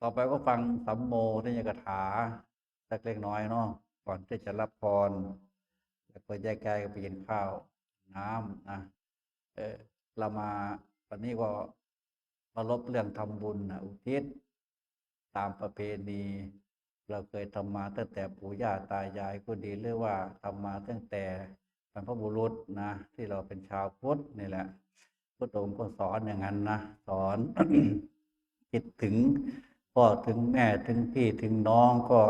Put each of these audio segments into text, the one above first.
ต่อไปก็ฟังสัมโมทิยกถาสักเล็กน้อยเนาะก่อนที่จะรับพรแล้วก็แยกย้ายกไปกินข้าว น้ำนะเออเรามาวันนี้ก็มาลบเรื่องทำบุญนะอุทิศ ตามประเพณี เราเคยทำมาตั้งแต่ปู่ย่าตายายก็ดีหรือว่าทำมาตั้งแต่บรรพบุรุษนะ ที่เราเป็นชาวพุทธนี่แหละพุทธองค์ก็สอนอย่างนั้นนะสอนคิดถึง พ่อถึงแม่ถึงพี่ถึงน้องก็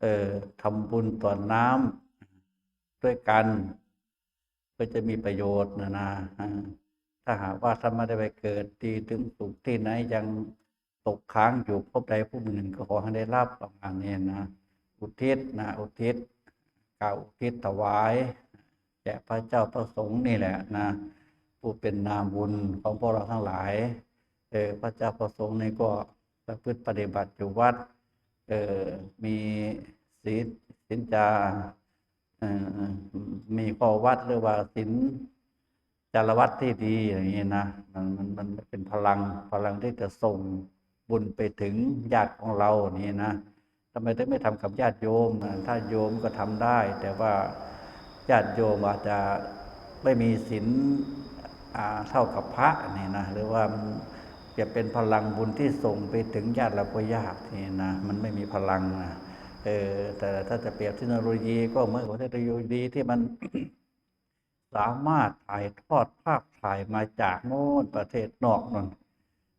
เอ่อทำบุญต่อน้ำด้วยกัน ก็จะมีประโยชน์นะนะถ้าหากว่าท่านไม่ได้ไปเกิดดีถึงสุขที่ไหนยังตกค้างอยู่พบใดผู้หนึ่งก็ขอให้ได้รับประมาณนี้นะอุทิศนะอุทิศกล่าวอุทิศถวายแด่พระเจ้าพระสงฆ์นี่แหละนะผู้เป็นนามบุญของพวกเราทั้งหลายเออพระเจ้าประสงค์นี่ก็ ประพฤติปฏิบัติอยู่วัดเออมีศีลศีลจาออมีข้อวัดหรือว่าศีลจารวัดที่ดีอย่างนี้นะมันมันมันเป็นพลังพลังที่จะส่งบุญไปถึงญาติของเรานี่นะทำไมถึงไม่ทำกับญาติโยมอะถ้าโยมก็ทำได้ แต่ว่าญาติโยมอาจจะไม่มีศีลเท่ากับพระนี่นะหรือว่า จะเป็นพลังบุญที่ส่งไปถึงญาติเราก็ยากนี่นะมันไม่มีพลังนะเออแต่ถ้าจะเปรียบเทคโนโลยีก็เหมือนกับเทคโนโลยีที่มันสามารถถ่ายทอดภาพถ่ายมาจากโน้นประเทศนอกนั่น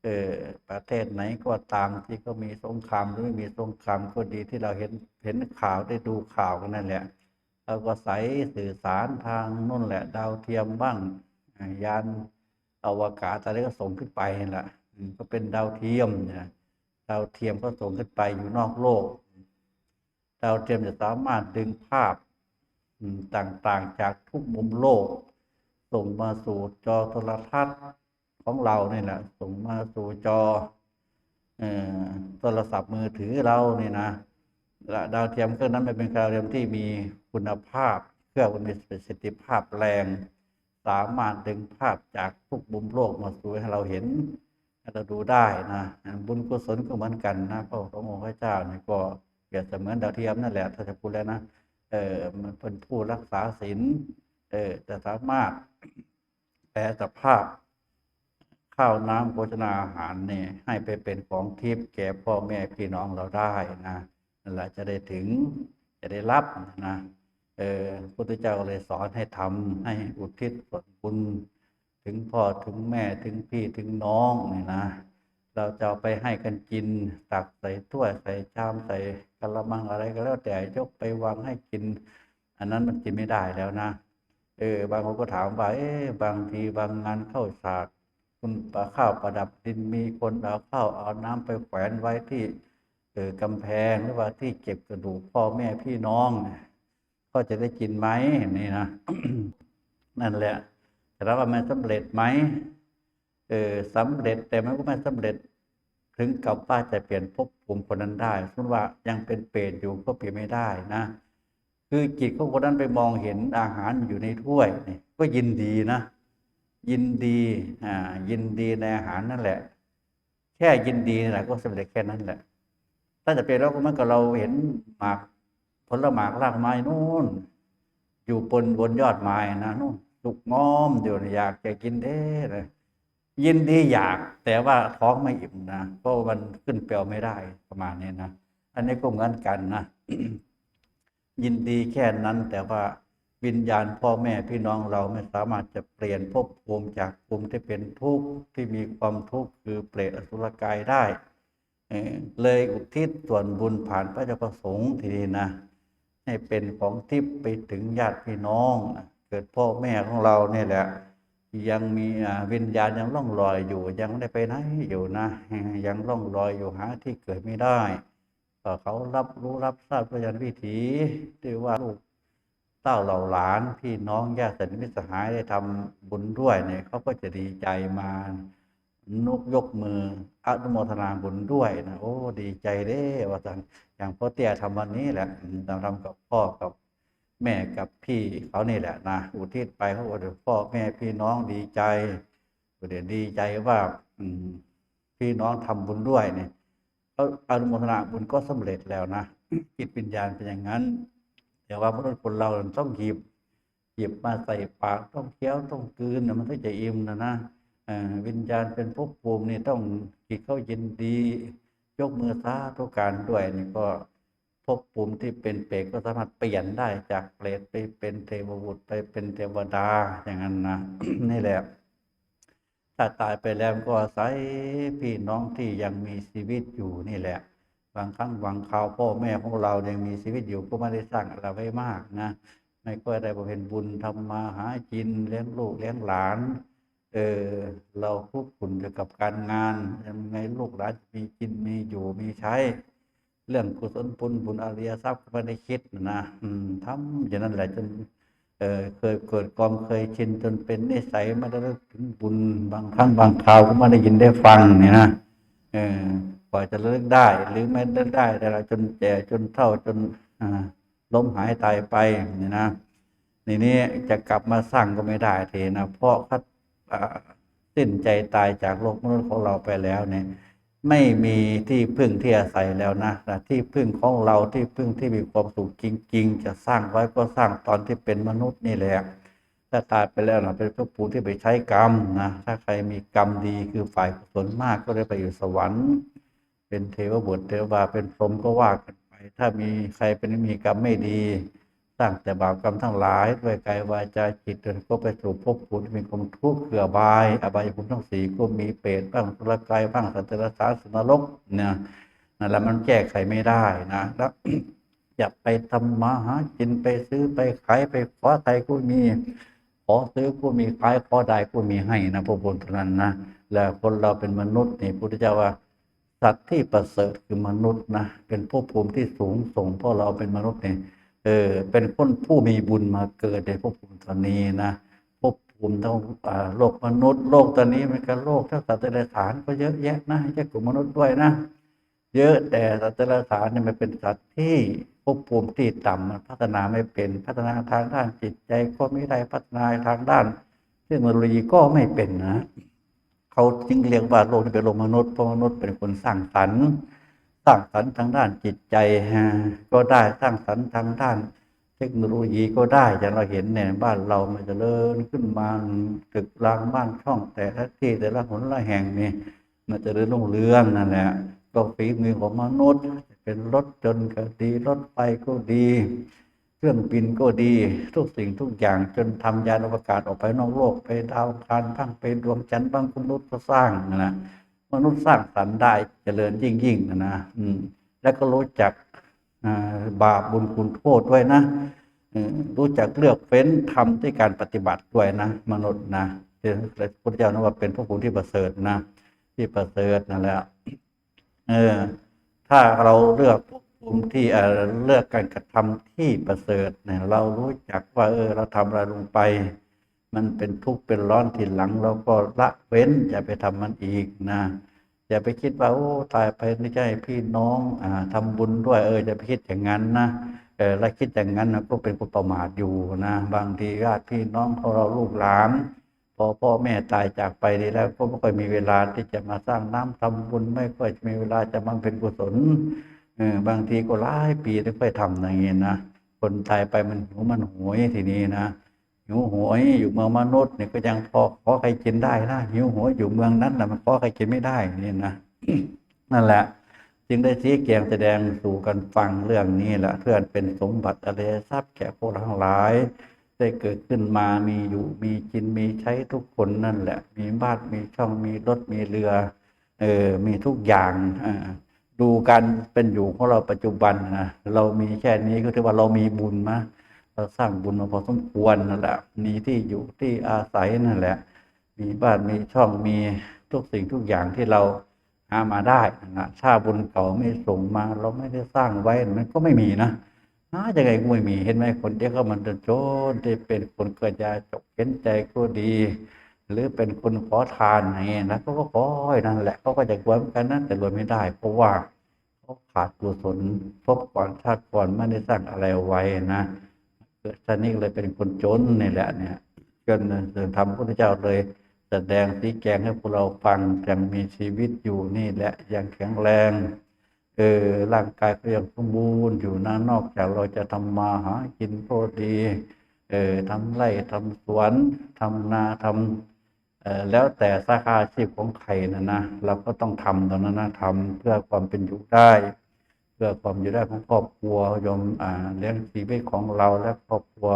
เออประเทศไหนก็ตามที่เขามีสงครามหรือไม่มีสงครามก็ดีที่เราเห็นเห็นข่าวได้ดูข่าวกันนั่นแหละเราก็ใส่สื่อสารทางนู่นแหละ ดาวเทียมบ้างยานอวกาศอะไรก็ส่งขึ้นไปนั่นแหละ ก็เป็นดาวเทียมนะดาวเทียมก็ส่งขึ้นไปอยู่นอกโลก ดาวเทียมจะสามารถดึงภาพต่างๆจากทุกมุมโลก ส่งมาสู่จอโทรทัศน์ของเราเนี่ยแหละส่งมาสู่จอโทรศัพท์มือถือเราเนี่ยนะและดาวเทียมเครื่องนั้นเป็นดาวเทียมที่มีคุณภาพ เครื่องมันมีประสิทธิภาพแรง สามารถดึงภาพจากทุกมุมโลกมาสู่ให้เราเห็น เราดูได้นะบุญกุศลก็เหมือนกันนะพระององค์พระเจ้าเนี่ยก็เปรียบเสมือนดาวเทียมนั่นแหละถ้าจะพูดแล้วนะเออมันเป็นผู้รักษาศีลเออจะสามารถแปลสภาพ ข้าวน้ำโภชนาอาหารเนี่ยให้ไปเป็นของทิพย์แก่พ่อแม่พี่น้องเราได้นะนั่นแหละจะได้ถึงจะได้รับนะเออพระพุทธเจ้าก็เลยสอนให้ทำให้อุทิศส่วนบุญ ถึงพ่อถึงแม่ถึงพี่ถึงน้องนี่นะ เราจะเอาไปให้กันกิน ตักใส่ถ้วยใส่ชามใส่กระมังอะไรก็แล้วแต่ยกไปวางให้กิน อันนั้นมันกินไม่ได้แล้วนะ เออบางคนก็ถามว่าเอ๊บางทีบางงานเข้าฉากคุณปลาข้าวประดับดินมีคนเอาข้าวเอาน้ำไปแขวนไว้ที่เออกำแพงหรือว่าที่เก็บกระดูกพ่อแม่พี่น้องก็จะได้กินไหมนี่นะนั่นแหละ แต่เราว่ามันสำเร็จไหมเออสำเร็จแต่มันก็ไม่สำเร็จ ถึงกับว่าจะเปลี่ยนภพภูมิคนนั้นได้สมมติว่ายังเป็นเปรตอยู่ก็เปลี่ยนไม่ได้นะ คือจิตของคนนั้นไปมองเห็นอาหารอยู่ในถ้วยนี่ก็ยินดีนะ ยินดีอ่ายินดีในอาหารนั่นแหละ แค่ยินดีนี่แหละก็สำเร็จแค่นั้นแหละถ้าจะเป็นเราก็มันกับเราเห็นหมากผลหมากรากไม้นู่นอยู่บนบนยอดไม้นะนู่น สุกง้อมอยู่อยากจะกินเด้เลยยินดีอยาก แต่ว่าท้องไม่อิ่มนะเพราะมันขึ้นเปลวไม่ได้ประมาณนี้นะอันนี้ก็เหมือนกันนะยินดีแค่นั้น แต่ว่าวิญญาณพ่อแม่พี่น้องเราไม่สามารถจะเปลี่ยนภพภูมิจากภูมิที่เป็นทุกข์ที่มีความทุกข์คือเปรตอสุรกายได้เอ่อเลยอุทิศส่วนบุญผ่านพระเจ้าประสงค์ทีนี้นะให้เป็นของทิพย์ไปถึงญาติพี่น้องนะ เกิดพ่อแม่ของเราเนี่ยแหละ ยังมีวิญญาณยังล่องลอยอยู่ ยังไม่ได้ไปไหนอยู่นะ ยังล่องลอยอยู่หาที่เกิดไม่ได้เขารับรู้รับทราบพยานวิถีที่ว่าลูกเต้าเหล่าหลานพี่น้องญาติสนิทมิตรสหายได้ทำบุญด้วยเนี่ยเขาก็จะดีใจมานุกยกมืออนุโมทนาบุญด้วยนะโอ้ ดีใจเด้ว่าสันอย่างพ่อเตี้ยทำวันนี้แหละอืมเราทำกับพ่อกับ แม่กับพี่เขานี่แหละนะอุทิศไปเขาบอกเดี๋ยวพ่อแม่พี่น้องดีใจเดี๋ยวดีใจว่าพี่น้องทำบุญด้วยเนี่ยเขาอนุโมทนาบุญก็สำเร็จแล้วนะจิตวิญญาณเป็นอย่างนั้นแต่ว่ามนุษย์คนเราต้องหยิบ หยิบมาใส่ปากต้องเคี้ยวต้องกืนมันถึงจะอิ่มนะนะวิญญาณเป็นภพภูมินี่ต้องจิตเข้ายินดี ยกมือสาธุการด้วยนี่ก็ ภพภูมิที่เป็นเปรตก็สามารถเปลี่ยนได้จากเปรตไปเป็นเทวบุตรไปเป็นเทวดาอย่างนั้นนะนี่แหละถ้าตายไปแล้วก็อาศัยพี่น้องที่ยังมีชีวิตอยู่นี่แหละ บางครั้งบางคราวพ่อแม่ของเรายังมีชีวิตอยู่ก็ไม่ได้สร้างอะไรไว้มากนะไม่ค่อยได้บำเพ็ญบุญทำมาหากินเลี้ยงลูกเลี้ยงหลานเออเราคุกคุนเกี่ยวกับการงานยังไงลูกหลานมีกินมีอยู่มีใช้ เรื่องกุศลบุญบุญอริยทรัพย์ก็ไม่ได้คิดนะทำอย่างนั้นแหละจนเเคยเกิดความเคยชินจนเป็นนิสัยม่ได้นึกถึงบุญบางครั้งบางคราวก็ไม่ได้ยินได้ฟังเนี่ยนะเออกว่าจะเลิกได้หรือไม่เลิกได้แต่เราจนแก่จนเฒ่าจนล้มหายตายไปเนี่ยนะนี่นี้จะกลับมาสร้างก็ไม่ได้ทีนะเพราะเขาอ่าสิ้นใจตายจากโลกมนุษย์ของเราไปแล้วเนี่ย ไม่มีที่พึ่งที่อาศัยแล้วนะที่พึ่งของเราที่พึ่งที่มีความสุขจริง ๆ จะสร้างไว้ก็สร้างตอนที่เป็นมนุษย์นี่แหละถ้าตายไปแล้วนะเป็นพระภูที่ไปใช้กรรมนะถ้าใครมีกรรมดีคือฝ่ายกุศลมากก็ได้ไปอยู่สวรรค์ เป็นเทวบุตรเทวดาเป็นพรหมก็ว่ากันไป ถ้ามีใครเป็นมีกรรมไม่ดี สร้างแต่บาปกรรมทั้งหลายด้วยกายวาจาจิตก็ไปสู่ภพภูมิที่มีความทุกข์เกือบาย อบายภูมิทั้งสี่ก็มีเปรตบ้างสุรกายบ้างสัตว์รัจฉาสนรกเนี่ยนั่นแหละมันแก้ไขไม่ได้นะแล้วอย่าไปทำมาหากินไปซื้อไปขายไปขอใครก็มี ขอซื้อก็มีขายขอได้ก็มีให้นะพระพุทธนั้นนะแล้วคนเราเป็นมนุษย์นี่พุทธเจ้าว่าสัตว์ที่ประเสริฐคือมนุษย์นะเป็นภพภูมิที่สูงส่งเพราะเราเป็นมนุษย์เนี่ย เออเป็นคนผู้มีบุญมาเกิดในภพภูมิตอนนี้นะภพภูมิทั้งอ่าโลกมนุษย์โลกตอนนี้มันก็โลกทั้งสัตว์เดรัจฉานก็เยอะแยะนะไม่ใช่กลุ่มมนุษย์ด้วยนะ เยอะแต่สัตว์เดรัจฉานเนี่ยมันเป็นสัตว์ที่ภพภูมิที่ต่ำมันพัฒนาไม่เป็นพัฒนาทางด้านจิตใจก็ไม่ได้พัฒนาทางด้านเทคโนโลยีก็ไม่เป็นนะ เขาจึงเรียกว่าโลกนี้เป็นโลกมนุษย์เพราะมนุษย์เป็นคนสร้างสรรค์ สร้างสรรค์ทางด้านจิตใจก็ได้สร้างสรรค์ทางด้าน เทคโนโลยีก็ได้อย่างเราเห็นเนี่ยบ้านเรามันจเจริญขึ้นมาตึกรางบ้านช่องแต่ละที่แต่ละหนละแห่งนี่มันจเจริญรุ่งเรืองนั่นแหละก็ฝีมือของมนุษย์ เป็นรถจนต์ก็ดีรถไฟก็ดี เครื่องบินก็ดี ทุกสิ่งทุกอย่างจนทำยานอวกาศออกไปนอกโลก ไปดาวคารบ้างไปดวงจันทร์บ้างมนุษย์ก็สร้างนะนะ มนุษย์สร้างสรรค์ได้เจริญยิ่งยิ่งนะนะแล้วก็รู้จักบาปบุญคุณโทษด้วยนะรู้จักเลือกเฟ้นทำด้วยการปฏิบัติด้วยนะ มนุษย์นะเดี๋ยวพระพุทธเจ้านะว่าเป็นพระภูมิที่ประเสริฐนะที่ประเสริฐนั่นแหละเออ ถ้าเราเลือกภูมิที่เออเลือกการกระทำที่ประเสริฐเนี่ยเรารู้จักว่า เออ เราทำอะไรลงไป มันเป็นทุกข์เป็นร้อนทีหลังเราก็ละเว้น อย่าไปทำมันอีกนะ อย่าไปคิดว่าโอ้ตายไปไม่ใช่พี่น้องอ่าทำบุญด้วยเออจะไปคิดอย่างนั้นนะเออแล้วคิดอย่างนั้นนะก็เป็นคนประมาทอยู่นะ บางทีญาติพี่น้องของเราลูกหลานพอพ่อแม่ตายจากไปดีแล้ว ก็ไม่ค่อยมีเวลาที่จะมาสร้างน้ำทำบุญไม่ค่อยจะมีเวลาจะมาเป็นกุศลเออบางทีก็หลายปีถึงค่อยทำอย่างนี้นะคนตายไปมันหิวมันหวยทีนี้นะ หิวโหวยอยู่เมืองมนุษย์เนี่ยก็ยังพอขอใครกินได้นะหิวโหวยอยู่เมืองนั้นนะมันขอใครกินไม่ได้นี่นะนั่นแหละ จึงได้ชี้แจงแสดงสู่กันฟังเรื่องนี้แหละเพื่อนเป็นสมบัติอริยทรัพย์แก่พวกเราทั้งหลาย ได้เกิดขึ้นมามีอยู่มีกินมีใช้ทุกคนนั่นแหละ มีบ้านมีช่องมีรถมีเรือ เออมีทุกอย่างอ่าดูการเป็นอยู่ของเราปัจจุบันนะเรามีแค่นี้ก็ถือว่าเรามีบุญมะ เราสร้างบุญมาพอสมควรนั่นแหละมีที่อยู่ที่อาศัยนั่นแหละ มีบ้านมีช่องมีทุกสิ่งทุกอย่างที่เราหามาได้นะถ้าบุญเก่าไม่ส่งมา เราไม่ได้สร้างไว้มันก็ไม่มีนะหายังไงก็ไม่มีเห็นไหมคนที่เขามันจนโจนที่เป็นคนเกิดยาจกเข็นใจก็ดี หรือเป็นคนขอทานอย่างเงี้ยนะเขาก็ขอให้นั่นแหละเขาก็จะรวยเหมือนกันนะแต่รวยไม่ได้ เพราะว่าเขาขาดกุศลพบก่อนชาติก่อนไม่ได้สร้างอะไรไว้นะ เกิดชาตินี้เลยเป็นคนจนนี่แหละเนี่ยจนทำพระพุทธเจ้าเลยแสดงสีแจงให้พวกเราฟังยังมีชีวิตอยู่นี่แหละยังแข็งแรงเออร่างกายก็ยังสมบูรณ์อยู่นะนอกจากเราจะทำมาหากินก็ดีเออทำไร่ทำสวนทำนาทำเออแล้วแต่สาขาอาชีพของใครนะนะเราก็ต้องทำตรงนั้นนะทำเพื่อความเป็นอยู่ได้ พื่อความอยู่ได้ของครอบครัวยมอ่าเลี้ยงชีวิตของเราและครอบครัว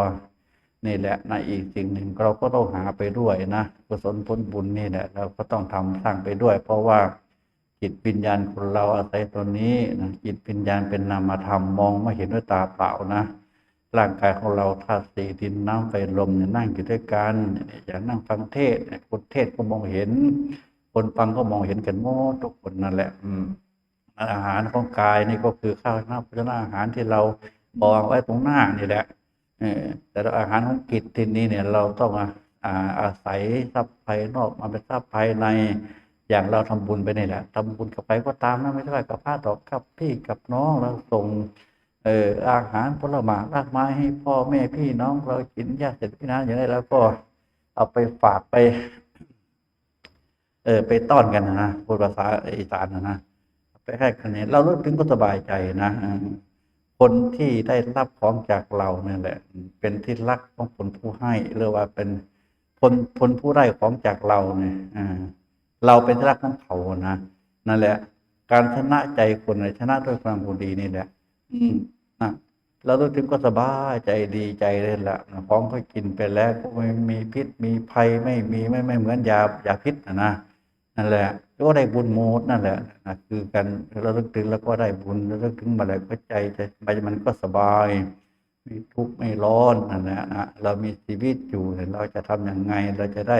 นี่แหละนะอีกสิ่งหนึ่งเราก็ต้องหาไปด้วยนะกุศลผลบุญนี่แหละเราก็ต้องทำสร้างไปด้วย เพราะว่าจิตวิญญาณคนเราอาศัยตัวนี้นะจิตวิญญาณเป็นนามธรรมมองไม่เห็นด้วยตาเปล่านะ ร่างกายของเราธาตุสี่ดินน้ำไฟลมเนี่ยนั่งอยู่ด้วยกันเนี่ยอย่างนั่งฟังเทศคนเทศก็มองเห็น คนฟังก็มองเห็นกันหมดทุกคนนั่นแหละ อืม อาหารของกายนี่ก็คือข้าวหน้าพจนาอาหารที่เราวางไว้ตรงหน้านี่แหละแต่อาหารของกิจที่นี้เนี่ยเราต้องอาอาศัยทรัพย์ภายนอกมาเป็นทรัพย์ภายในอย่างเราทำบุญไปนี่แหละทำบุญกับไปก็ตามนะไม่ใช่ว่ากับพระต่อกับพี่กับน้องเราส่งเอออาหารผลไม้รากไม้ให้พ่อแม่พี่น้องเรากินญาติพี่น้องอย่างไรแล้วก็เอาไปฝากไป เออไปต้อนกันนะนะพูดภาษาอีสานนะนะ ไปให้กันนี่ยเรารู้ถึงก็สบายใจนะคนที่ได้รับของจากเราเนี่ยแหละ เป็นที่รักของคนผู้ให้หรือว่าเป็นคนคนผู้ได้ของจากเราเนี่ยเราเป็นที่รักของเขานะนั่นแหละ การชนะใจคนชนะด้วยความดีนี่แหละนะเรารู้ถึงก็สบายใจดีใจเลยละของก็กินไปแล้วก็ไม่มีพิษมีภัยไม่มีไม่ไม่เหมือนยายาพิษนะ นั่นแหละก็ได้บุญโมดนั่นแหละนะคือกันเราลึกถึงแล้วก็ได้บุญเราลึกถึงมาแล้วก็ใจใจมันก็สบายไม่ทุกข์ไม่ร้อนนั่นแหละนะเรามีชีวิตอยู่เราจะทำยังไงเราจะได้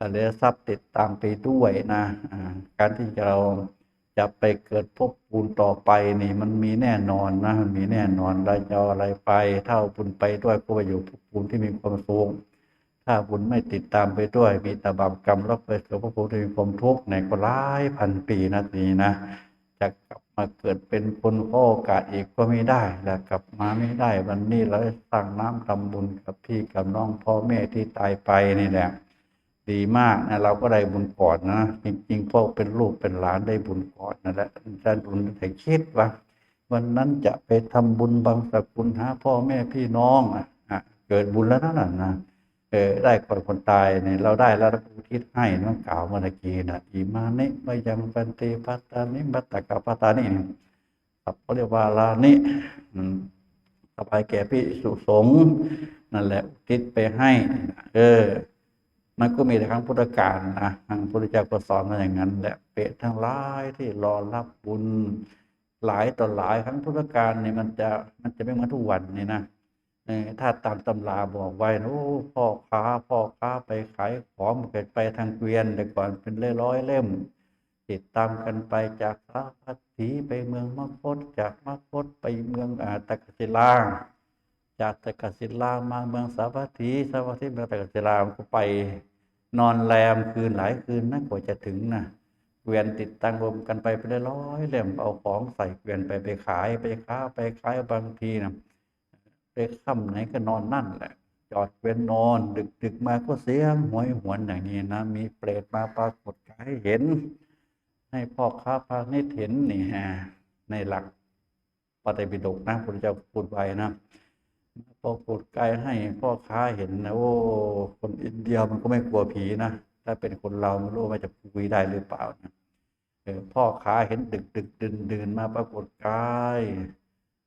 อะไรทรัพย์ติดตามไปด้วยนะการที่เราจะไปเกิดภพภูมิต่อไปนี่มันมีแน่นอนนะมันมีแน่นอนเราจะอะไรไปถ้าเอาบุญไปด้วยก็ไปอยู่ภพภูมิที่มีความสุข ถ้าบุญไม่ติดตามไปด้วย มีแต่บาปกรรมแล้วไปสู่ภพภูมิมีความทุกข์ในก็หลายพันปีนะทีนี้นะจะกลับมาเกิดเป็นคนโอกาสอีกก็ไม่ได้แล้วกลับมาไม่ได้วันนี้เราได้สร้างน้ำทำบุญกับพี่กับน้องพ่อแม่ที่ตายไปนี่แหละดีมากนะเราก็ได้บุญก่อนนะจริงๆพ่อเป็นลูกเป็นหลานได้บุญก่อนนั่นและจะบุญแต่คิดว่า วันนั้นจะไปทำบุญบางสกุลหาพ่อแม่พี่น้องอะเกิดบุญแล้วนั่นนะนะ เออได้ก่อนคนตายเนี่ยเราได้แล้วเราก็อุทิศให้น้องกล่าวเมื่อกี้นะอิมานิมายังปันติปัตตานิบัตตกปัตตานิสัพพะเรียกว่าลานิสบายแก่พิสุสง์นั่นแหละอุทิศไปให้เออมันก็มีแต่ครั้งพุทธกาลนะทางพุทธเจ้าก็สอนมาอย่างนั้นแหละเปรตทั้งหลายที่รอรับบุญหลายต่อหลายครั้งพุทธกาลเนี่ยมันจะมันจะไม่เหมือนทุกวันนี่นะ ถ้าตามตำราบอกไว้นะโอ้พ่อค้าพ่อค้าไปขายของเกิดไปทางเกวียนแต่ก่อนเป็นร้อยเล่ม ติดตามกันไปจากสาพัทถีไปเมืองมคตจากมคตไปเมืองอาตกศิลา จากตะกศิลามาเมืองสาวัตถีสาวัตถีเมืองตะกศิลาก็ไปนอนแรมคืนหลายคืนนะกว่าจะถึงนะเกวียนติดตั้งรวมกันไปเป็นร้อยเล่มเอาของใส่เกวียนไปไปขายไปค้าไปขายบางทีนะ ค่ำไหนก็นอนนั่นแหละ จอดเวียนนอน ดึกดึกมาก็เสียงหวยหวนอย่างนี้นะ มีเปรตมาปรากฏกายเห็น ให้พ่อค้าพาณิชเห็นนี่ฮะในหลักปฏิบิดกนะพระพุทธเจ้าพูดไว้นะพอปวดกายให้พ่อค้าเห็นนะโอ้คนอินเดียมันก็ไม่กลัวผีนะถ้าเป็นคนเราไม่รู้ว่าจะคุยได้หรือเปล่านะพ่อค้าเห็นดึกดึกดื่นดื่นมาปรากฏกาย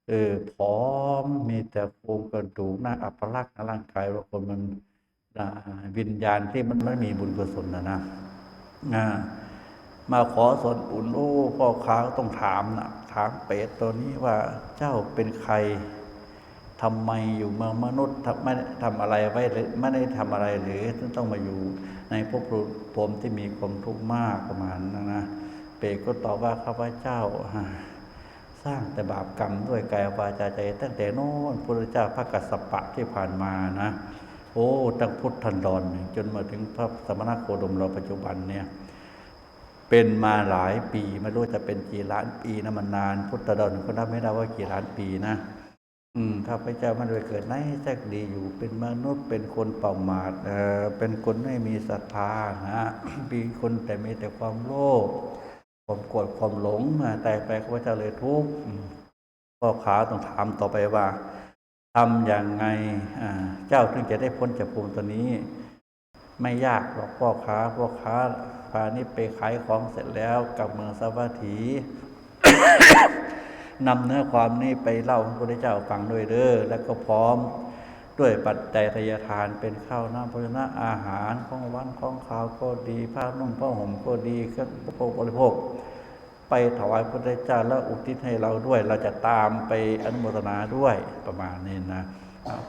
เออผอมมีแต่โครงกระดูกหน้าอัปลักษณ์ร่างกายว่าคนมันวิญญาณที่มันไม่มีบุญกุศลนะนะมาขอส่วนบุญโอ้พ่อค้าก็ต้องถามนะถามเปรตตัวนี้ว่าเจ้าเป็นใครทำไมอยู่เมืองมนุษย์ทำไม่ทำอะไรไว้หรือไม่ได้ทำอะไรหรือต้องมาอยู่ในภพภูมิที่มีความทุกข์มากประมาณนั้นนะเปรตก็ตอบว่าข้าพเจ้า สร้างแต่บาปกรรมด้วยกายวาจาใจ ตั้งแต่โน้นพระเจ้าพระกัสสปะที่ผ่านมานะ โอ้ตั้งพุทธันดรจนมาถึงพระสมณโคดมเราปัจจุบันเนี่ยเป็นมาหลายปีไม่รู้จะเป็นกี่ล้านปีนะมันนาน พุทธดอนก็นับไม่ได้ว่ากี่ล้านปีนะ อืมข้าพเจ้ามันไปเกิดในแทรกดีอยู่ เป็นมนุษย์เป็นคนเป่าหมาดเออเป็นคนไม่มีศรัทธานะมีคนแต่มีแต่ความโลภ ความโกรธความหลงอ่าแต่ไปข้าพเจ้าเลยทุกข์พ่อขาต้องถามต่อไปว่าทำอย่างไงเจ้าถึงจะได้พ้นจากภูมิตัวนี้ ไม่ยากหรอกพ่อค้าพ่อค้าพานี้ไปขายของเสร็จแล้วกลับเมืองสาวัตถีนำเนื้อความนี้ไปเล่าให้พระพุทธเจ้าฟังด้วยเด้อแล้วก็พร้อม ด้วยปัจจัยทายทานเป็นข้าวน้ำภาชนะอาหารของวันของข้าวก็ดีผ้านุ่งผ้าห่มก็ดีเครื่องอุปโภคบริโภค ไปถวายพระพุทธเจ้าแล้วอุทิศให้เราด้วย เราจะตามไปอนุโมทนาด้วยประมาณนี้นะ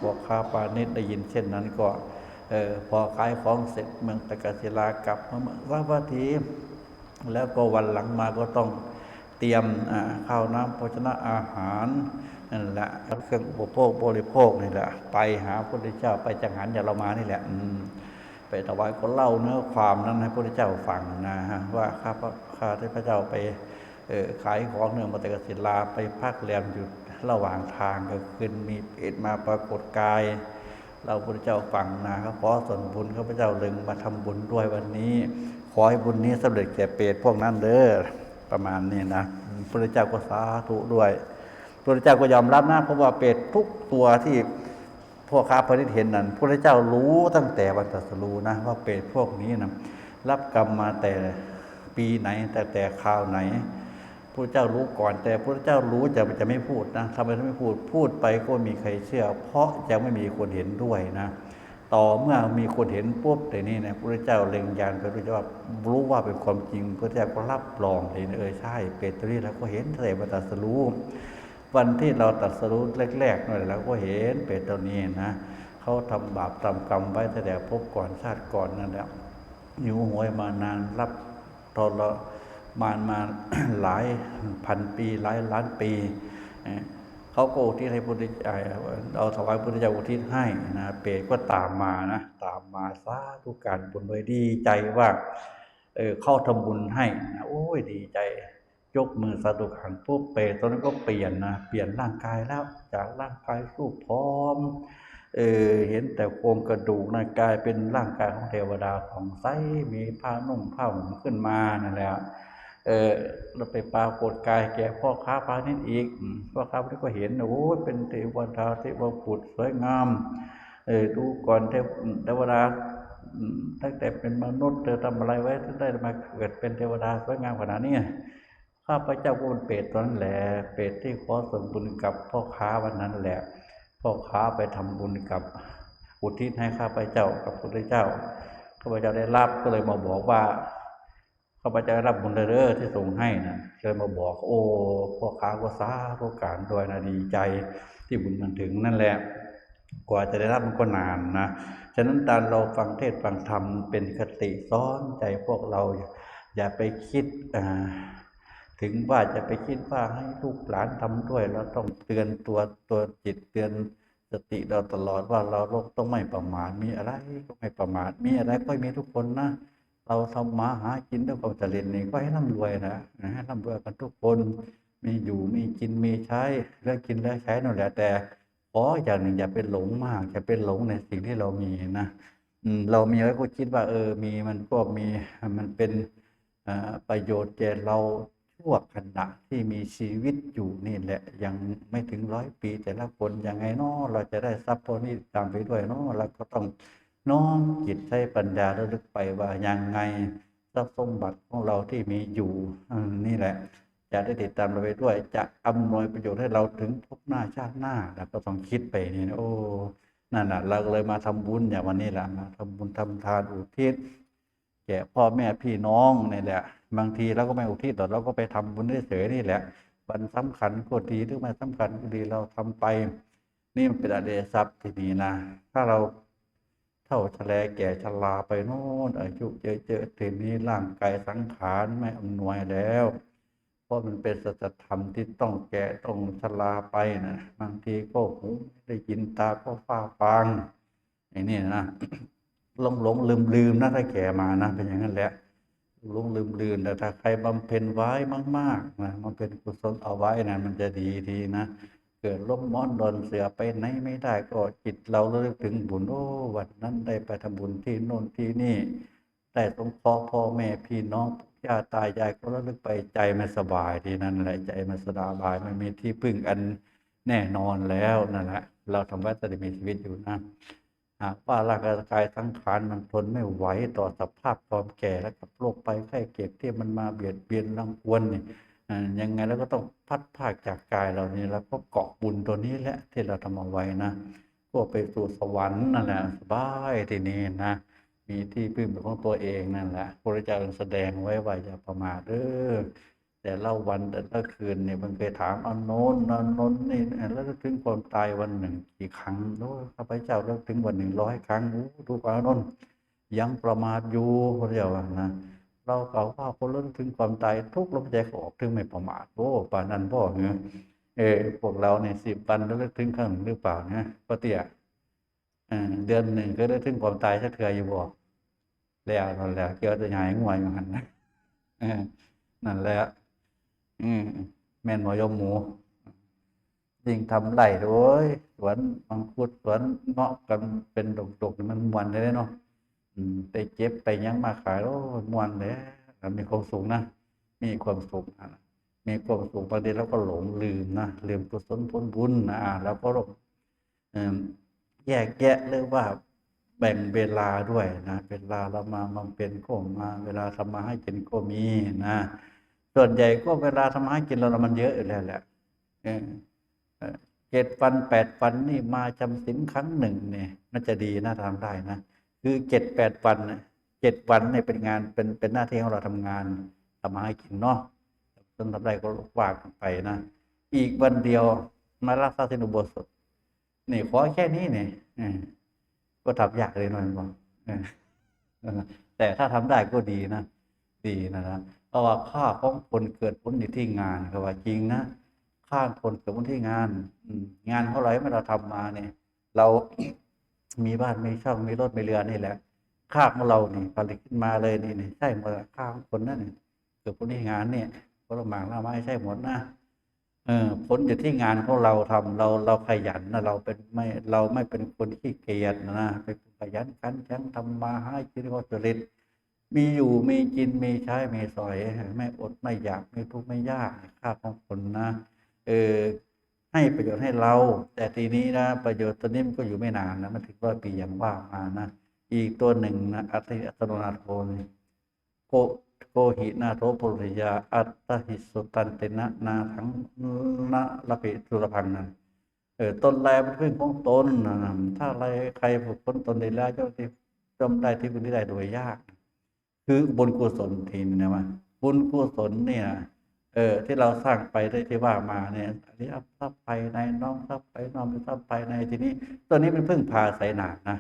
พวกค้าปานิชได้ยินเช่นนั้นก็เออพอขายของเสร็จเมืองตะกศิลากลับมาเมืองสาวัตถีแล้วก็วันหลังมาก็ต้อง เตรียมข้าวน้ำโภชนะอาหารนั่นแหละเครื่องอุปโภคบริโภคนี่แหละ ไปหาพระพุทธเจ้าไปจังหันอย่าเรามานี่แหละไปถวายก็เล่าเนื้อความนั้นให้พระพุทธเจ้าฟังนะฮะว่าข้าพระข้าที่พระเจ้าไปขายของเนื่อมาแต่กศิลาไปพักแรมอยู่ระหว่างทางก็ขึ้นมีเปรตมาปรากฏกาย เราพระเจ้าฟังนะครับขอส่วนบุญข้าพเจ้าลึงมาทำบุญด้วยวันนี้ ขอให้บุญนี้สำเร็จแก่เปรตพวกนั้นเด้อ ประมาณนี้นะพระเจ้าก็สาธุด้วย พระเจ้าก็ยอมรับนะเพราะว่าเปรตทุกตัวที่พวกค้าพนิชเห็นนั้นพระเจ้ารู้ตั้งแต่วันตรัสรู้นะ ว่าเปรตพวกนี้นะรับกรรมมาแต่ปีไหน แต่แต่คราวไหนพระเจ้ารู้ก่อน แต่พระเจ้ารู้จะจะไม่พูดนะทำไมถึงไม่พูดพูดไปก็ไม่มีใครเชื่อ เพราะยังไม่มีคนเห็นด้วยนะ ต่อเมื่อมีคนเห็นปุ๊บแต่นี่นะพระเจ้าเล็งยานไปพระเจ้าว่ารู้ว่าเป็นความจริงพระเจ้าก็รับรองเลยนะเออใช่เปตัวนี้เราก็เห็นแต่มาตรัสรู้วันที่เราตรัสรู้แรกๆหน่อยเราก็เห็นเปตัวนี้นะเขาทำบาปทำกรรมไว้แต่แต่พบก่อนชาติก่อนนั่นแหละอยู่หวยมานานรับทรมานมาหลายพันปีหลายล้านปี เขาก็อุทิศให้พุทธเจ้าเอาถวายพุทธเจ้าอุทิศให้นะเปรตก็ตามมานะตามมาสาธุการบุญโดยดีใจว่าเออเข้าทำบุญให้นะโอ้ยดีใจ ยกมือสาธุการปุ๊บเปรตตอนนั้นก็เปลี่ยนนะเปลี่ยนร่างกายแล้วจากร่างกายรูปพร้อมเออเห็นแต่โครงกระดูกนะกลายเป็นร่างกายของเทวดาผ่องใสมีผ้านุ่งผ้าห่มขึ้นมานั่นแหละ เออเราไปปรากฏกายแก่พ่อค้าพาณิชย์อีกอืมพ่อค้าพาณิชย์ก็เห็นโอ้ยเป็นเทวดาเทวบุตรสวยงาม เออดูก่อนเทวเทวดาอืมตั้งแต่เป็นมนุษย์เธอทำอะไรไว้ถึงได้มาเกิดเป็นเทวดาสวยงามขนาดนี้ข้าพเจ้าก็เป็นเปรตตอนนั้นแหละเปรตที่ขอส่วนบุญกับพ่อค้าวันนั้นแหละพ่อค้าไปทำบุญกับอุทิศให้ข้าพเจ้ากับพระพุทธเจ้าข้าพเจ้าได้รับก็เลยมาบอกว่า ข้าพเจ้าได้รับบุญเด้อที่ส่งให้นะเลยมาบอก โอ้พ่อค้าก็สาธุการด้วยนะดีใจที่บุญมันถึงนั่นแหละ กว่าจะได้รับมันก็นานนะฉะนั้นการเราฟังเทศฟังธรรมเป็นคติซ้อนใจพวกเราอย่าไปคิดถึงว่าจะไปคิดว่าให้ลูกหลานทำด้วยเราต้องเตือนตัวตัวจิตเตือนสติเราตลอดว่าเราต้องไม่ประมาทมีอะไรก็ไม่ประมาทมีอะไรก็มีทุกคนนะ เราทำมาหากินด้วยความเจริญนี่ก็ให้ร่ำรวยนะให้ร่ำรวยกันทุกคนมีอยู่มีกินมีใช้เรื่องกินเรื่องใช้นั่นแหละแต่ขออย่างหนึ่งอย่าเป็นหลงมากอย่าเป็นหลงในสิ่งที่เรามีนะเรามีไว้ก็คิดว่า เออ มีมันก็มีมันเป็นประโยชน์แก่เราชั่วขณะที่มีชีวิตอยู่นี่แหละ ยังไม่ถึงร้อยปี แต่ละคนยังไงเนาะเราจะได้ทรัพย์พวกนี้ตามไปด้วยเนาะเราก็ต้อง น้อมจิตใช้ปัญญาระลึกไปว่ายังไงทรัพย์สมบัติของเราที่มีอยู่นี่แหละ จะได้ติดตามเราไปด้วย จะอำนวยประโยชน์ให้เราถึงพบหน้าชาติหน้าเราก็ต้องคิดไปนี่นะโอ้นั่นแหละเราเลยมาทำบุญอย่างวันนี้แหละมาทำบุญทำทานอุทิศแก่พ่อแม่พี่น้องนี่แหละ บางทีเราก็ไม่อุทิศหรอกเราก็ไปทำบุญเฉยๆนี่แหละวันสำคัญก็ดีหรือไม่สำคัญก็ดีเราทำไป นี่มันเป็นอเดทรัพย์ที่ดีนะ ถ้าเรา ท่าชะแลแก่ชราไปโน่นอายุเยอะๆทีนี้ร่างกายสังขารไม่อำนวยแล้ว เพราะมันเป็นสัจธรรมที่ต้องแก่ต้องชราไปนะบางทีก็หูไม่ได้ยินตาก็ฟ้าฟางไอ้นี่นะหลงหลงลืมลืมนะถ้าแก่มานะเป็นอย่างนั้นแหละหลงลืมลืมแต่ถ้าใครบำเพ็ญไว้มาก ๆนะมันเป็นกุศลเอาไว้นะมันจะดีทีนะ เกิดล้มม้อนดอนเสือไปไหนไม่ได้ก็จิตเราระลึกถึงบุญโอ้วันนั้นได้ไปทำบุญที่โน่นที่นี่ได้สงเคราะห์พ่อแม่พี่น้องญาติตายายก็ระลึกไปใจมันสบายดีนั่นแหละใจมันสบายมันมีที่พึ่งอันแน่นอนแล้วนั่นแหละเราทำไว้จะได้มีชีวิตอยู่นะหากว่าร่างกายทั้งขานมันทนไม่ไหวต่อสภาพความแก่และกับโรคไปไข้เจ็บที่มันมาเบียดเบียนรังควรเนี่ย ยังไงเราก็ต้องพัดภาคจากกายเรานี่แล้วก็เกาะบุญตัวนี้แหละที่เราทำเอาไว้นะก็ไปสู่สวรรค์นั่นแหละสบายทีนี้นะมีที่พึ่งเป็นของตัวเองนั่นแหละพระเจ้าแสดงไว้ว่าอย่าประมาทเด้อแต่เละวันแต่ละคืนเนี่ยมันเคยถามอันโน้นอันโน้นนี่แล้วถึงความตายวันหนึ่งกี่ครั้งโอ้ข้าพเจ้าเลิกถึงวันหนึ่งร้อยครั้งโอ้ดูกว่าโน้นยังประมาทอยู่พระเจ้านะ เราเก่าว่าคนเลิกถึงความตายทุกลมใจเขาออกถึงไม่ประมาทโอ้ป่านนั้นพ่อเงี้ยเออพวกเราเนี่ยสิบวันแล้วเลิกถึงครั้งหนึ่งหรือเปล่าเนี่ยป้าเตียเดือนหนึ่งก็ได้ถึงความตายสักเทื่ออยู่บ่แล้วนั่นแหละเกี่ยวจะหายงวยอย่างนั้นนั่นแหละอืมแม่นหมอยมหมูยิ่งทำไรด้วยสวนมังคุดสวนเงาะกันเป็นดกๆมันมวนเลยเนาะอืม ไปเก็บไปยังมาขายโอ้มวนเลยมีความสุขนะ มีความสุขนะมีความสุขบางทีเราก็หลงลืมนะลืมกุศลผลบุญนะอ่าแล้วก็เอ่อแยกแยะหรือว่าแบ่งเวลาด้วยนะเวลาเรามาบำเพ็ญก็มา เวลาทำมาให้กินก็มีนะส่วนใหญ่ก็เวลาทำมาให้กินเราเรามันเยอะอยู่แล้วแหละเจ็ดวันแปดวันนี่มาจำศีลครั้งหนึ่งเนี่ยน่าจะดีนะทำได้นะ คือเจ็ดแปดวันเจ็ดวันเนี่ยเป็นงานเป็นเป็นหน้าที่ของเราทำงานทำมาให้กินเนาะต้นทำได้ก็ว่ากันไปนะ อีกวันเดียวมารักษาสินุโบสถนี่ขอแค่นี้เนี่ยก็ทำยากเลยหน่อยบอกแต่ถ้าทำได้ก็ดีนะ ดีนะนะเพราะว่าค่าของคนเกิดผลอยู่ที่งานก็ว่าจริงนะค่าคนเกิดผลที่งานงานเท่าไรเมื่อเราทำมาเนี่ย เรา มีบ้านมีช่องมีรถมีเรือนี่แหละค่าของเราเนี่ยผลิตขึ้นมาเลยนี่นี่ใช่หมดอะค่าของคนนั่นเนี่ยเกิดผลที่งานเนี่ยผลหมากเราไม่ใช่หมดนะเออผลอยู่ที่งานของเราทำเราเราขยันนะเราเป็นไม่เราไม่เป็นคนขี้เกียจนะเป็นคนขยันขันแข็งทำมาให้ชีวิตก็จริตมีอยู่มีกินมีใช้มีสอยไม่อดไม่อยากไม่ทุกข์ไม่ยากค่าของคนนะเออ ให้ประโยชน์ให้เรา แต่ทีนี้นะประโยชน์ตัวนี้มันก็อยู่ไม่นานนะมันถึงร้อยปีอย่างว่ามานะอีกตัวหนึ่งนะอัตติอัตโนนาโทนี่โกโกหินาโทปุริยา อัตตหิสุตันเตนะนาทั้งนะละปิสุรพังนะเออตนแลเป็นเรื่องของตนนะถ้าอะไรใครฝึกพ้นตนได้แล้วเจ้าที่จำได้ที่พึ่งที่ได้โดยยาก คือบุญกุศลทีนนะว่าบุญกุศลเนี่ย เออ ที่เราสร้างไปได้ที่ว่ามาเนี่ยอันนี้ทรัพย์ภายในน้อมทรัพย์ไปน้อมทรัพย์ภายในทีนี้ตัวนี้เป็นพึ่งพาสายหนานะ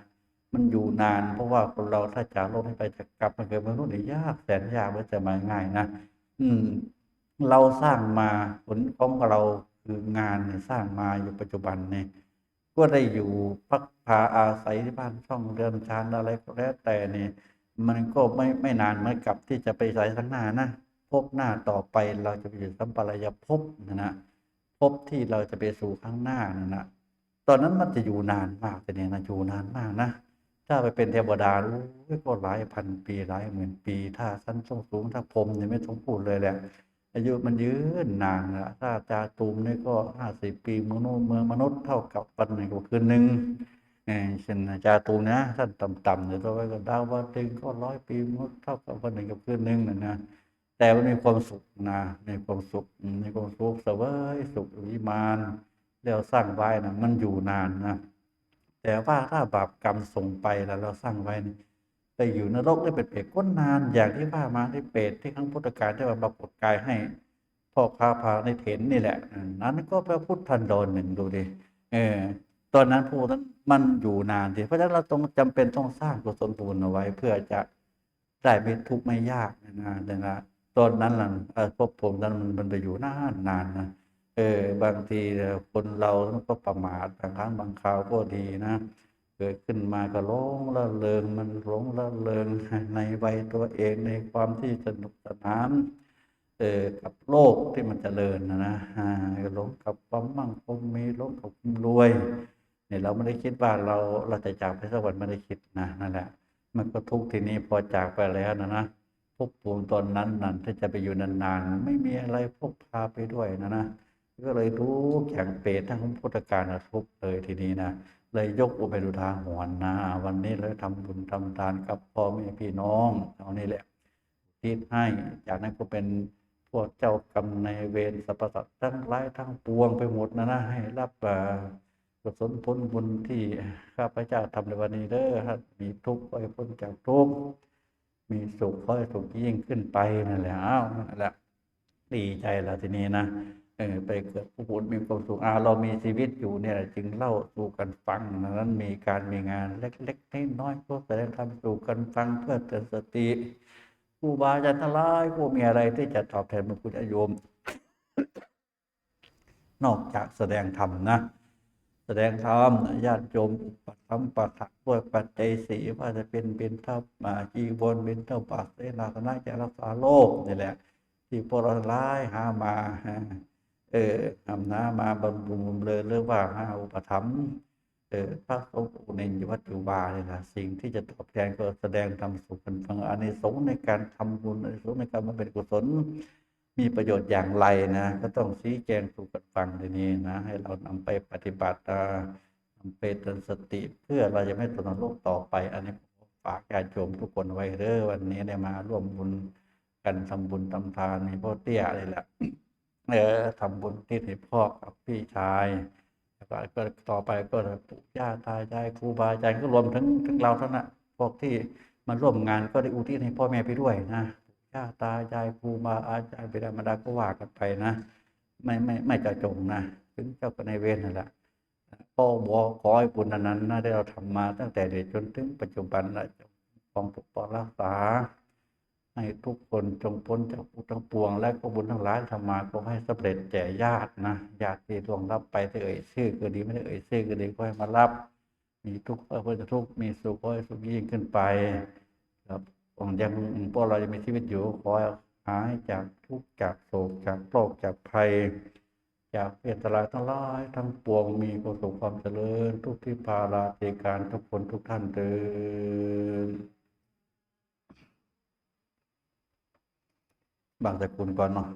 มันอยู่นานเพราะว่าคนเราถ้าจากโลกนี้ไปจะกลับมาเกิดมนุษย์นี่ยากแสนยากไม่จะมาง่ายนะอืม เราสร้างมาผลของเราคืองานเนี่ยสร้างมาอยู่ปัจจุบันเนี่ยก็ได้อยู่พักพาอาศัยที่บ้านช่องเรือนชานอะไรก็แล้วแต่เนี่ยมันก็ไม่ไม่นานเหมือนกับที่จะไปใส่ข้างหน้านะ พบหน้าต่อไปเราจะไปอยู่สัมปรายภพนะนะภพที่เราจะไปสู่ข้างหน้านั่นะตอนนั้นมันจะอยู่นานมากแต่เนี่ยนะอยู่นานมากนะถ้าไปเป็นเทวดาโอ้ก็หลายพันปีหลายหมื่นปี ถ้าสั้นสูงสูงถ้าพรมเนี่ยไม่ต้องพูดเลยแหละอายุมันยืนนานละถ้าจาตูมนี่ก็ห้าสิบปีมืองโน้นเมืองมนุษย์เท่ากับวันหนึ่งก็คืนหนึ่งเช่นจาตูมนะท่านต่ำๆเดี๋ยวต่อไปก็ดาววันหนึ่งก็ร้อยปีมนุษย์เท่ากับวันหนึ่งกับคืนหนึ่งนะนะ แต่มันมีความสุขนะมีความสุขมีความสุขเสวยสุขวิมานแล้วสร้างไว้นะมันอยู่นานนะแต่ว่าถ้าบาปกรรมส่งไปแล้วเราสร้างไว้นี่ไปอยู่นรกได้เป็นเปรตก็นานอย่างที่ว่ามาที่เปรตที่ครั้งพุทธกาลที่ว่าปรากฏกายให้พ่อค้าพาในเถนนี่แหละ นั้นก็พระพุทธันดรหนึ่งดูดิเออตอนนั้นผู้นั้นมันอยู่นานทีเพราะฉะนั้นเราต้องจำเป็นต้องสร้างกุศลบุญเอาไว้ เพื่อจะได้ไม่ทุกข์ไม่ยากนะนะนะ ตอนนั้นล่ะพวกผมนั้นมันมันไปอยู่นานนานนะเออบางทีคนเราก็ประมาทบางครั้งบางคราวก็ดีนะเกิดขึ้นมาก็หลงละเริงมันหลงละเริงในวัยตัวเองในความที่สนุกสนานเออกับโลกที่มันเจริญนะนะหลงกับความมั่งคงมีหลงกับความรวยเนี่ยเราไม่ได้คิดว่าเราเราจะจากไปสักวันไม่ได้คิดนะนั่นแหละ มันก็ทุกข์ทีนี้พอจากไปแล้วนะนะ ภพภูมิตอนนั้นนั่นถ้าจะไปอยู่นานๆ ไม่มีอะไรพกพาไปด้วยนะนะก็เลยทุกข์อย่งเปรตทั้งพุทธการทุกเลยทีนี้นะเลยยกอุปดูทางหวนนะวันนี้เลยทำบุญทำทานกับพ่อแม่พี่น้องเอานี่แหละทิศให้จากนั้นก็เป็นพวกเจ้ากรรมในเวรสรรพสัตว์ทั้งหลายทั้งปวงไปหมดนะนะให้รับกุศลผลบุญที่ข้าพเจ้าทำในวันนี้เด้อมีทุกข์ก็ให้พ้นจากทุกข์ มีสุขก็ให้สุขยิ่งขึ้นไปนั่นแหละอ้าวนั่นแหละดีใจแล้วทีนี้นะเออไปเกิดผู้บุญมีความสุขอ่าเรามีชีวิตอยู่เนี่ย จึงเล่าสู่กันฟังนั้นมีการมีงานเล็กๆน้อยๆก็แสดงธรรมสู่กันฟังเพื่อเตือนสติครูบาอาจารย์ทั้งหลายผู้มีอะไรที่จะตอบแทนบุญคุณโยม นอกจากแสดงธรรมนะ แสดงธรรมญาติโยมปัฏฐัมปัฏฐะด้วยปัจจัยสีว่าจะเป็นเป็นเท่ามาจีวรเป็นเท่าปากเสนาสนะจะรักษาโลกนี่แหละ ที่พวกเราทั้งหลายหามาเออทำนามาบำรุงเรอหรือว่าหาอุปถัมภ์เออพระสงฆ์ในวัดจุบาเนี่ยนะสิ่งที่จะตอบแทนก็แสดงธรรมสุขกันฟังอานิสงส์ในการทำบุญอานิสงส์ในการมาเป็นกุศล มีประโยชน์อย่างไรนะ ก็ต้องชี้แจงสู่กันฟังทีนี้นะ ให้เรานำไปปฏิบัตินำไปเตือนสติ เพื่อเราจะไม่ตกนรกต่อไป อันนี้ฝากญาติโยมทุกคนไว้เด้อวันนี้ได้มาร่วมบุญกันทำบุญทำทานในพ่อเตี้ยเลยแหละเออทำบุญที่ให้พ่อกับพี่ชายแล้วก็กต่อไปก็ปู่ย่าตายายครูบาอาจารย์ก็รวมถึงถึงเราทั้งนั้นพวกที่มาร่วมงานก็ได้อุทิศให้พ่อแม่ไปด้วยนะ ย่าตายายครูบาอาจารย์บิดามารดาก็ว่ากันไปนะ ไม่ไม่ไม่จะจงนะถึงเจ้าก็ในเวรนั่นแหละก็บอกขอให้บุญอันนั้นนะได้เราทำมาตั้งแต่เด็กจนถึงปัจจุบันนะจงปองปกป้องรักษา ให้ทุกคนจงพ้นจากอุทั้งปวง และก็บุญทั้งหลายทำมาก็ให้สำเร็จแก่ญาตินะญาติที่ล่วงรับไปที่เอ่ยชื่อก็ดีไม่ได้เอ่ยชื่อก็ดีก็ให้มารับ มีทุกข์ก็จากทุกข์มีสุขก็ให้สุขยิ่งขึ้นไปครับ ผมยังพวกเรายังมีชีวิตอยู่ขอหายจากทุกข์จากโศกจากโรคจากภัย จากเอันตรายทั้งหลาย ทั้งปวงมีความสุขความเจริญ ทุกที่พาราเทการทุกคนทุกท่านเตือนบางสกุลก่อนเนาะ